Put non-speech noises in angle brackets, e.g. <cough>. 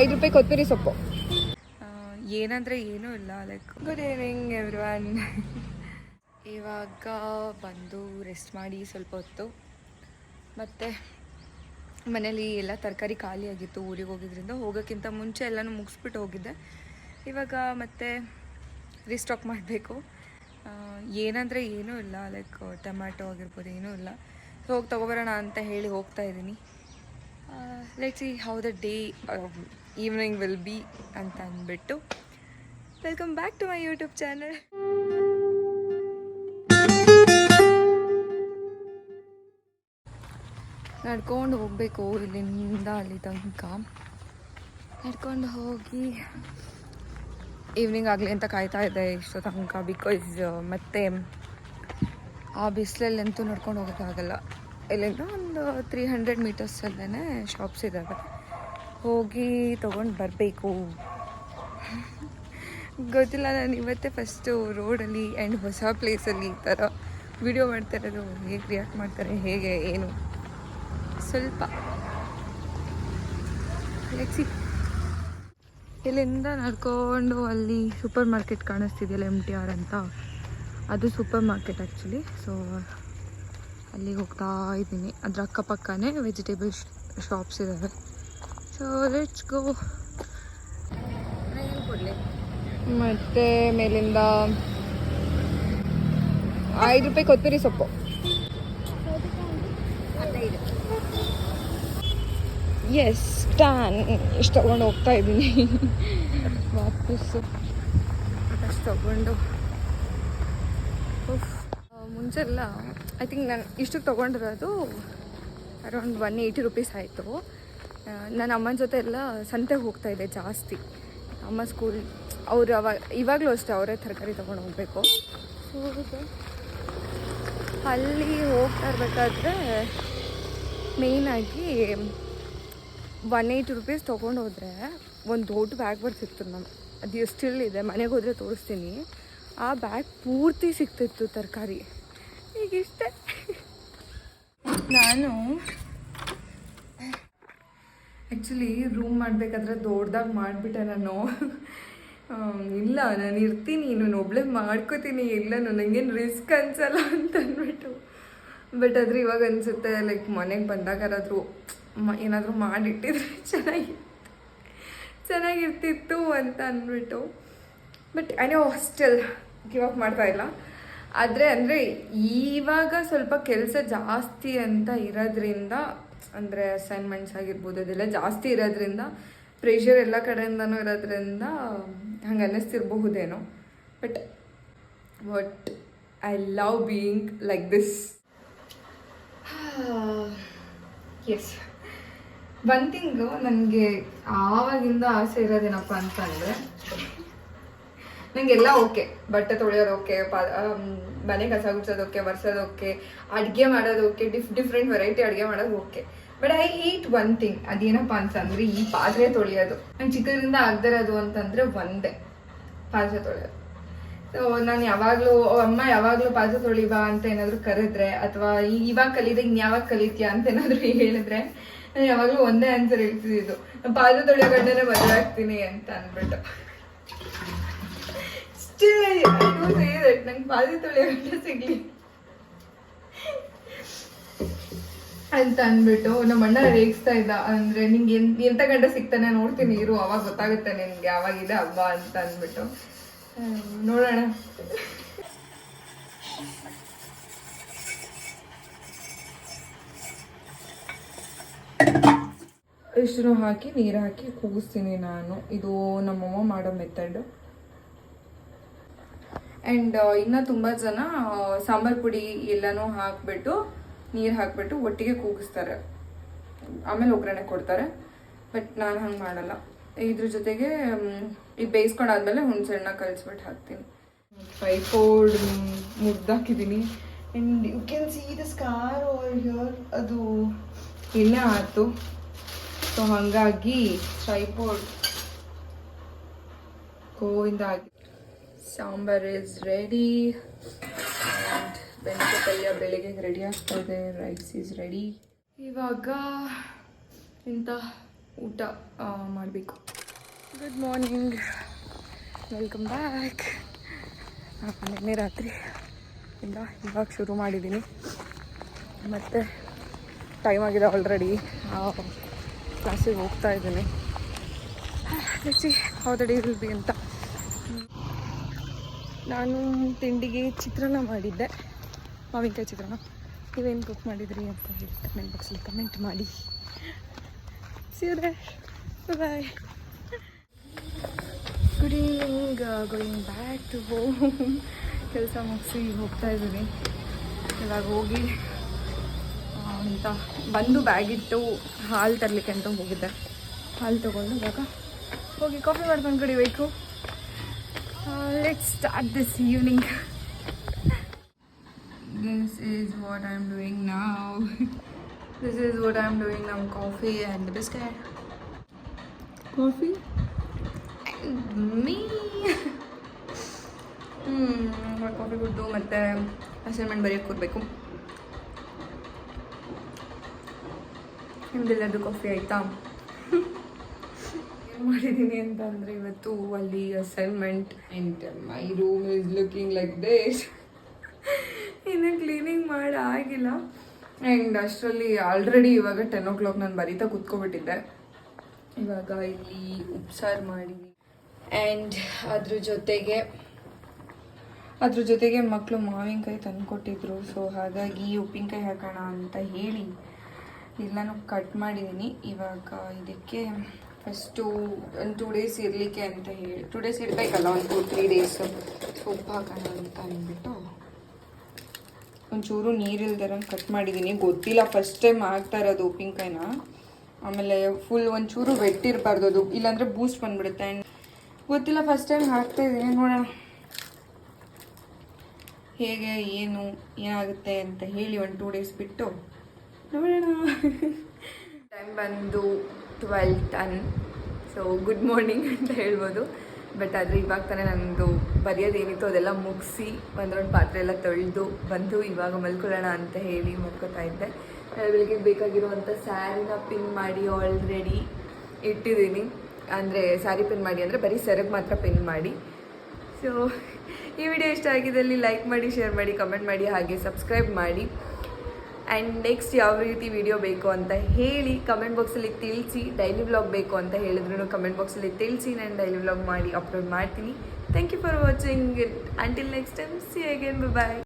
ಐದು ರೂಪಾಯಿ ಕೊತ್ತಂಬರಿ ಸೊಪ್ಪು. ಏನಂದರೆ ಏನೂ ಇಲ್ಲ like good evening every one ಇವಾಗ ಬಂದು ರೆಸ್ಟ್ ಮಾಡಿ ಸ್ವಲ್ಪ ಹೊತ್ತು. ಮತ್ತು ಮನೇಲಿ ಎಲ್ಲ ತರಕಾರಿ ಖಾಲಿ ಆಗಿತ್ತು ಊರಿಗೆ ಹೋಗಿದ್ರಿಂದ, ಹೋಗೋಕ್ಕಿಂತ ಮುಂಚೆ ಎಲ್ಲನೂ ಮುಗಿಸ್ಬಿಟ್ಟು ಹೋಗಿದ್ದೆ. ಇವಾಗ ಮತ್ತೆ ರೀಸ್ಟಾಕ್ ಮಾಡಬೇಕು. ಏನಂದರೆ ಏನೂ ಇಲ್ಲ ಲೈಕ್ ಟೊಮ್ಯಾಟೊ ಆಗಿರ್ಬೋದು ಏನೂ ಇಲ್ಲ. ಹೋಗಿ ತೊಗೊಬರೋಣ ಅಂತ ಹೇಳಿ ಹೋಗ್ತಾ ಇದ್ದೀನಿ. Let see how the day evening will be ಅಂತ ಅಂದ್ಬಿಟ್ಟು. Welcome back to my YouTube channel ನಡ್ಕೊಂಡು ಹೋಗಬೇಕು ಇಲ್ಲಿಂದ ಅಲ್ಲಿ ತನಕ. ನಡ್ಕೊಂಡು ಹೋಗಿ ಈವ್ನಿಂಗ್ ಆಗಲಿ ಅಂತ ಕಾಯ್ತಾ ಇದ್ದೆ ಇಷ್ಟು ತನಕ ಬಿಕಾಸ್ ಮತ್ತೆ ಆ ಬಿಸಿಲಲ್ಲಂತೂ ನಡ್ಕೊಂಡು ಹೋಗೋಕ್ಕಾಗಲ್ಲ. ಇಲ್ಲಿಂದ ಒಂದು ತ್ರೀ ಹಂಡ್ರೆಡ್ ಮೀಟರ್ಸಲ್ಲೇ ಶಾಪ್ಸ್ ಇದ್ದಾವೆ ಹೋಗಿ ತೊಗೊಂಡು ಬರಬೇಕು. ಗೊತ್ತಿಲ್ಲ, ನಾನು ಇವತ್ತೇ ಫಸ್ಟು ರೋಡಲ್ಲಿ ಆ್ಯಂಡ್ ಹೊಸ ಪ್ಲೇಸಲ್ಲಿ ಈ ಥರ ವಿಡಿಯೋ ಮಾಡ್ತಾ ಇರೋದು. ಹೇಗೆ ರಿಯಾಕ್ಟ್ ಮಾಡ್ತಾರೆ, ಹೇಗೆ, ಏನು? ಸ್ವಲ್ಪ. ಲೆಕ್ಸಿ ಇಲ್ಲಿಂದ ನಡ್ಕೊಂಡು ಅಲ್ಲಿ ಸೂಪರ್ ಮಾರ್ಕೆಟ್ ಕಾಣಿಸ್ತಿದೆಯಲ್ಲ ಎಂ ಟಿ ಆರ್ ಅಂತ? ಅದು ಸೂಪರ್ ಮಾರ್ಕೆಟ್ ಆ್ಯಕ್ಚುಲಿ ಸೊ ಅಲ್ಲಿಗೆ ಹೋಗ್ತಾ ಇದ್ದೀನಿ. ಅದ್ರ ಅಕ್ಕಪಕ್ಕನೇ ವೆಜಿಟೇಬಲ್ ಶಾಪ್ಸ್ ಇದ್ದಾವೆ ಸೊ ಲೆಟ್ಸ್ ಗೋ ಮತ್ತೆ ಮೇಲಿಂದ ಐದು ರೂಪಾಯಿ ಕೊತ್ತಂಬರಿ ಸೊಪ್ಪು. ಎಸ್ ಟಾನ್ ಇಷ್ಟು ತೊಗೊಂಡು ಹೋಗ್ತಾ ಇದ್ದೀನಿ. <laughs> ವಾಪಸ್ಸು. ತಗೊಂಡು. ಮುಂಚೆ ಎಲ್ಲ ಐ ಥಿಂಕ್ ನಾನು ಇಷ್ಟಕ್ಕೆ ತೊಗೊಂಡಿರೋದು ಅರೌಂಡ್ ಒನ್ ಏಯ್ಟಿ ರುಪೀಸ್ ಆಯಿತು. ನನ್ನ ಅಮ್ಮನ ಜೊತೆ ಎಲ್ಲ ಸಂತೆಗೆ ಹೋಗ್ತಾ ಇದೆ ಜಾಸ್ತಿ. ಅಮ್ಮ ಸ್ಕೂಲ್ ಅವರು ಅವಾಗ ಇವಾಗಲೂ ಅಷ್ಟೇ ಅವರೇ ತರಕಾರಿ ತೊಗೊಂಡು ಹೋಗಬೇಕು. ಅಲ್ಲಿ ಹೋಗ್ತಾ ಇರಬೇಕಾದ್ರೆ ಮೇಯ್ನಾಗಿ ಒನ್ ಏಯ್ಟಿ ರುಪೀಸ್ ತೊಗೊಂಡು ಹೋದರೆ ಒಂದು ದೊಡ್ಡ ಬ್ಯಾಗ್ ಬರ್ತಿತ್ತು ನಮ್ಮ ಅದು ಸ್ಟಿಲ್ ಇದೆ, ಮನೆಗೆ ಹೋದರೆ ತೋರಿಸ್ತೀನಿ. ಆ ಬ್ಯಾಗ್ ಪೂರ್ತಿ ಸಿಗ್ತಿತ್ತು ತರಕಾರಿ. ಈಗ ಇಷ್ಟೇ ನಾನು ಆ್ಯಕ್ಚುಲಿ ರೂಮ್ ಮಾಡಬೇಕಾದ್ರೆ ದೊಡ್ಡದಾಗಿ ಮಾಡಿಬಿಟ್ಟೆ ನಾನು. ಇಲ್ಲ ನಾನು ಇರ್ತೀನಿ ನಾನು ಒಬ್ಳೆ ಮಾಡ್ಕೋತೀನಿ ಇಲ್ಲ ನನಗೇನು ರಿಸ್ಕ್ ಅನ್ಸಲ್ಲ ಅಂತ ಅಂದ್ಬಿಟ್ಟು ಬಟ್ ಆದರೆ ಇವಾಗ ಅನಿಸುತ್ತೆ ಲೈಕ್ ಮನೆಗೆ ಬಂದಾಗಾರಾದರೂ ಏನಾದರೂ ಮಾಡಿಟ್ಟಿದ್ರೆ ಚೆನ್ನಾಗಿ ಚೆನ್ನಾಗಿರ್ತಿತ್ತು ಅಂತ ಅಂದ್ಬಿಟ್ಟು but I know still give up ಮಾಡ್ತಾ ಇಲ್ಲ. ಆದರೆ ಅಂದರೆ ಇವಾಗ ಸ್ವಲ್ಪ ಕೆಲಸ ಜಾಸ್ತಿ ಅಂತ ಇರೋದ್ರಿಂದ, ಅಂದರೆ ಅಸೈನ್ಮೆಂಟ್ಸ್ ಆಗಿರ್ಬೋದು, ಅದೆಲ್ಲ ಜಾಸ್ತಿ ಇರೋದ್ರಿಂದ ಪ್ರೆಷರ್ ಎಲ್ಲ ಕಡೆಯಿಂದನೂ ಇರೋದ್ರಿಂದ ಹಂಗೆ ಅನ್ನಿಸ್ತಿರಬಹುದೇನೋ. But but I love being like this is one thing ನನಗೆ ಆವಾಗಿಂದ ಆಸೆ ಇರೋದೇನಪ್ಪ ಅಂತಂದರೆ ನನಗೆಲ್ಲ ಓಕೆ. ಬಟ್ಟೆ ತೊಳೆಯೋದು ಓಕೆ, ಪಾ ಮನೆ ಕಸ ಗುಡ್ಸೋದಕ್ಕೆ ಬರ್ಸೋದಕ್ಕೆ ಅಡ್ಗೆ ಓಕೆ, ಅಡುಗೆ ಮಾಡೋದು ಓಕೆ, ಡಿಫ್ ಡಿಫ್ರೆಂಟ್ ವೆರೈಟಿ ಅಡುಗೆ ಮಾಡೋದು okay. But I eat one thing ಅದೇನಪ್ಪ ಅಂತಂದ್ರೆ ಈ ಪಾತ್ರೆ ತೊಳೆಯೋದು. ನಂಗೆ ಚಿಕ್ಕದ್ರಿಂದ ಆಗದಿರೋದು ಅಂತಂದ್ರೆ ಒಂದೇ, ಪಾತ್ರೆ ತೊಳೆಯೋದು. ಸೊ ನಾನು ಯಾವಾಗಲೂ ಅಮ್ಮ ಯಾವಾಗಲೂ ಪಾತ್ರೆ ತೊಳಿಬಾ ಅಂತ ಏನಾದರೂ ಕರೆದ್ರೆ, ಅಥವಾ ಇವಾಗ ಕಲಿದೆ, ಇನ್ ಯಾವಾಗ ಕಲಿತೀಯಾ ಅಂತ ಏನಾದರೂ ಹೇಳಿದ್ರೆ, ನಾನು ಯಾವಾಗಲೂ ಒಂದೇ ಆನ್ಸರ್ ಹೇಳ್ತಿದ್ದು ಪಾತ್ರೆ ತೊಳೆಯೋ ಗಂಡನೇ ಮದುವೆ ಆಗ್ತೀನಿ ಅಂತ ಅಂದ್ಬಿಟ್ಟು. ನಂಗೆ ಗಂಡ ಸಿಗ್ಲಿ. ಅಂತ ಅಂದ್ಬಿಟ್ಟು ನಮ್ಮ ಅಣ್ಣ ರೇಗಿಸ್ತಾ ಇದ್ದ. ಅಂದ್ರೆ ನಿಂಗೆ ಎಂತ ಗಂಡ ಸಿಗ್ತಾನೆ ನೋಡ್ತೀನಿ, ಇರು, ಅವಾಗ ಗೊತ್ತಾಗುತ್ತೆ ನಿನ್ಗೆ ಯಾವಾಗಿದೆ ಹಬ್ಬ ಅಂತ ಅಂದ್ಬಿಟ್ಟು. ನೋಡೋಣ. ಇಷ್ಟು ಹಾಕಿ, ನೀರು ಹಾಕಿ ಕೂಗಿಸ್ತೀನಿ ನಾನು. ಇದು ನಮ್ಮಮ್ಮ ಮಾಡೋ ಮೆಥಡ್. ಆ್ಯಂಡ್ ಇನ್ನು ತುಂಬ ಜನ ಸಾಂಬಾರು ಪುಡಿ ಎಲ್ಲನೂ ಹಾಕಿಬಿಟ್ಟು, ನೀರು ಹಾಕಿಬಿಟ್ಟು ಒಟ್ಟಿಗೆ ಕೂಗಿಸ್ತಾರೆ. ಆಮೇಲೆ ಒಗ್ಗರಣೆ ಕೊಡ್ತಾರೆ. ಬಟ್ ನಾನು ಹಂಗೆ ಮಾಡಲ್ಲ. ಇದ್ರ ಜೊತೆಗೆ ಈ ಬೇಯಿಸ್ಕೊಂಡಾದ್ಮೇಲೆ ಹುಣಸೆಹಣ್ಣ ಕಲಿಸ್ಬಿಟ್ಟು ಹಾಕ್ತೀನಿ. ಫೈ ಫೋರ್ಡ್ ಮುಗ್ದಾಕಿದ್ದೀನಿ and you can see the scar over here ಅದು ಎಣ್ಣೆ ಆಯಿತು. ಸೊ ಹಾಗಾಗಿ ಟ್ರೈಪೋರ್ಡ್ ಕೋವಿಂದ ಆಗಿ ಸಾಂಬಾರ್ ಇಸ್ ರೆಡಿ ಆ್ಯಂಡ್ ಪಲ್ಯ ಬೆಳಿಗ್ಗೆ ರೆಡಿ ಆಗ್ತಾ ಇದೆ ರೈಸ್ ಈಸ್ ರೆಡಿ ಇವಾಗ ಇಂಥ ಊಟ ಮಾಡಬೇಕು. ಗುಡ್ ಮಾರ್ನಿಂಗ್ ವೆಲ್ಕಮ್ ಬ್ಯಾಕ್ ನಿನ್ನೆ ರಾತ್ರಿ ಇಂದ ಇವಾಗ ಶುರು ಮಾಡಿದ್ದೀನಿ. ಮತ್ತು ಟೈಮ್ ಆಗಿದೆ ಆಲ್ರೆಡಿ ಕ್ಲಾಸಿಗೆ ಹೋಗ್ತಾ ಇದ್ದೀನಿ. ಹೌದಡಿ ವಿಲ್ ಬಿ ಅಂತ. ನಾನು ತಿಂಡಿಗೆ ಚಿತ್ರಾನ್ನ ಮಾಡಿದ್ದೆ. ಮಾವಿನಕಾಯಿ ಚಿತ್ರಾನ್ನ. ನೀವೇನು ಕುಕ್ ಮಾಡಿದ್ರಿ ಅಂತ ಹೇಳಿ ಕಮೆಂಟ್ ಬಾಕ್ಸಲ್ಲಿ ಕಮೆಂಟ್ ಮಾಡಿ. ಸೀರೆ bye good evening going back to home ಕೆಲಸ ಮುಗಿಸಿ ಹೋಗ್ತಾ ಇದ್ದೀನಿ. ಇವಾಗ ಹೋಗಿ ಅಂತ ಬಂದು ಬ್ಯಾಗಿಟ್ಟು ಹಾಲು ತರಲಿಕ್ಕೆ ಅಂತ ಹೋಗಿದ್ದೆ. ಹಾಲು ತೊಗೊಂಡು ಇವಾಗ ಹೋಗಿ ಕಾಫಿ ಮಾಡ್ಕೊಂಡು ಕುಡಿಬೇಕು. let start this evening this is what I am doing now <laughs> this is what I am doing ನಮ್ coffee and biscuit coffee me <laughs> ಹ್ಞೂ ಕಾಫಿ ಕುಡ್ದು ಮತ್ತು ಅಸೈನ್ಮೆಂಟ್ ಬರೆಯೋಕ್ಕೆ ಕೊಡಬೇಕು ನಿಮ್ದೆಲ್ಲದು ಕಾಫಿ ಆಯಿತಾ <laughs> ಏನು ಮಾಡಿದ್ದೀನಿ ಅಂತ ಅಂದರೆ ಇವತ್ತು ಅಲ್ಲಿ assignment and my room is looking like this ಇನ್ನು ಕ್ಲೀನಿಂಗ್ ಮಾಡಿ ಆಗಿಲ್ಲ. ಆ್ಯಂಡ್ ಅಷ್ಟರಲ್ಲಿ ಆಲ್ರೆಡಿ ಇವಾಗ ಟೆನ್ ಓ ಕ್ಲಾಕ್ ನಾನು ಬರೀತಾ ಕುತ್ಕೊಬಿಟ್ಟಿದ್ದೆ. ಇವಾಗ ಇಲ್ಲಿ ಉಪ್ಸಾರು ಮಾಡಿದ್ವಿ ಆ್ಯಂಡ್ ಅದ್ರ ಜೊತೆಗೆ ಅದ್ರ ಜೊತೆಗೆ ಮಕ್ಕಳು ಮಾವಿನಕಾಯಿ ತಂದುಕೊಟ್ಟಿದ್ರು. ಸೊ ಹಾಗಾಗಿ ಉಪ್ಪಿನಕಾಯಿ ಹಾಕೋಣ ಅಂತ ಹೇಳಿ ಎಲ್ಲನೂ ಕಟ್ ಮಾಡಿದ್ದೀನಿ ಇವಾಗ ಇದಕ್ಕೆ ಫಸ್ಟು ಒಂದು ಟೂ ಡೇಸ್ ಇರಲಿಕ್ಕೆ ಅಂತ ಹೇಳಿ. ಟೂ ಡೇಸ್ ಇರಬೇಕಲ್ಲ, ಒಂದು ಟೂ ತ್ರೀ ಡೇಸ್ ಉಪ್ಪು ಹಾಕೋಣ ಅಂತ ಅಂದ್ಬಿಟ್ಟು ಒಂಚೂರು ನೀರಿಲ್ದಿರಂಗೆ ಕಟ್ ಮಾಡಿದ್ದೀನಿ ಗೊತ್ತಿಲ್ಲ ಫಸ್ಟ್ ಟೈಮ್ ಹಾಕ್ತಾ ಇರೋದು ಉಪ್ಪಿನಕಾಯಿನ. ಆಮೇಲೆ ಫುಲ್ ಒಂಚೂರು ವೆಟ್ ಇರಬಾರ್ದು ಅದು. ಇಲ್ಲಾಂದರೆ ಬೂಸ್ಟ್ ಬಂದ್ಬಿಡುತ್ತೆ. ಆ್ಯಂಡ್ ಗೊತ್ತಿಲ್ಲ ಫಸ್ಟ್ ಟೈಮ್ ಹಾಕ್ತಾ ಇದ್ದೀನಿ. ನೋಡೋಣ. ಹೇಗೆ, ಏನು, ಏನಾಗುತ್ತೆ ಅಂತ ಹೇಳಿ ಒಂದು ಟೂ ಡೇಸ್ ಬಿಟ್ಟು ನೋಡೋಣ. <laughs> ಟೈಮ್ ಬಂದು twelve ten so good morning ಅಂತ ಹೇಳ್ಬೋದು. ಬಟ್ ಆದರೆ ಇವಾಗ ತಾನೇ ನನ್ನದು ಬರೆಯೋದೇನಿತ್ತು ಅದೆಲ್ಲ ಮುಗಿಸಿ ಒಂದೊಂದು ಪಾತ್ರೆ ಎಲ್ಲ ತೊಳೆದು ಬಂದು ಇವಾಗ ಮಲ್ಕೊಳ್ಳೋಣ ಅಂತ ಹೇಳಿ ಮಲ್ಕೋತಾ ಇದ್ದೆ. ಬೆಳಿಗ್ಗೆ ಬೇಕಾಗಿರುವಂಥ ಸ್ಯಾರಿನ ಪಿನ್ ಮಾಡಿ ಆಲ್ರೆಡಿ ಇಟ್ಟಿದ್ದೀನಿ. ಅಂದರೆ ಸ್ಯಾರಿ ಪಿನ್ ಮಾಡಿ ಅಂದರೆ ಬರೀ ಸೆರಗ್ ಮಾತ್ರ ಪಿನ್ ಮಾಡಿ. ಸೊ ಈ ವಿಡಿಯೋ ಇಷ್ಟ ಆಗಿದ್ದಲ್ಲಿ ಲೈಕ್ ಮಾಡಿ ಶೇರ್ ಮಾಡಿ ಕಮೆಂಟ್ ಮಾಡಿ, ಹಾಗೆ ಸಬ್ಸ್ಕ್ರೈಬ್ ಮಾಡಿ. ಆ್ಯಂಡ್ ನೆಕ್ಸ್ಟ್ ಯಾವ ರೀತಿ ವಿಡಿಯೋ ಬೇಕು ಅಂತ ಹೇಳಿ ಕಮೆಂಟ್ ಬಾಕ್ಸಲ್ಲಿ ತಿಳಿಸಿ ಡೈಲಿ ವ್ಲಾಗ್ ಬೇಕು ಅಂತ ಹೇಳಿದ್ರು ಕಮೆಂಟ್ ಬಾಕ್ಸಲ್ಲಿ ತಿಳಿಸಿ, ನಾನು ಡೈಲಿ ವ್ಲಾಗ್ ಮಾಡಿ ಅಪ್ಲೋಡ್ ಮಾಡ್ತೀನಿ. Thank you for watching it until next time see again bye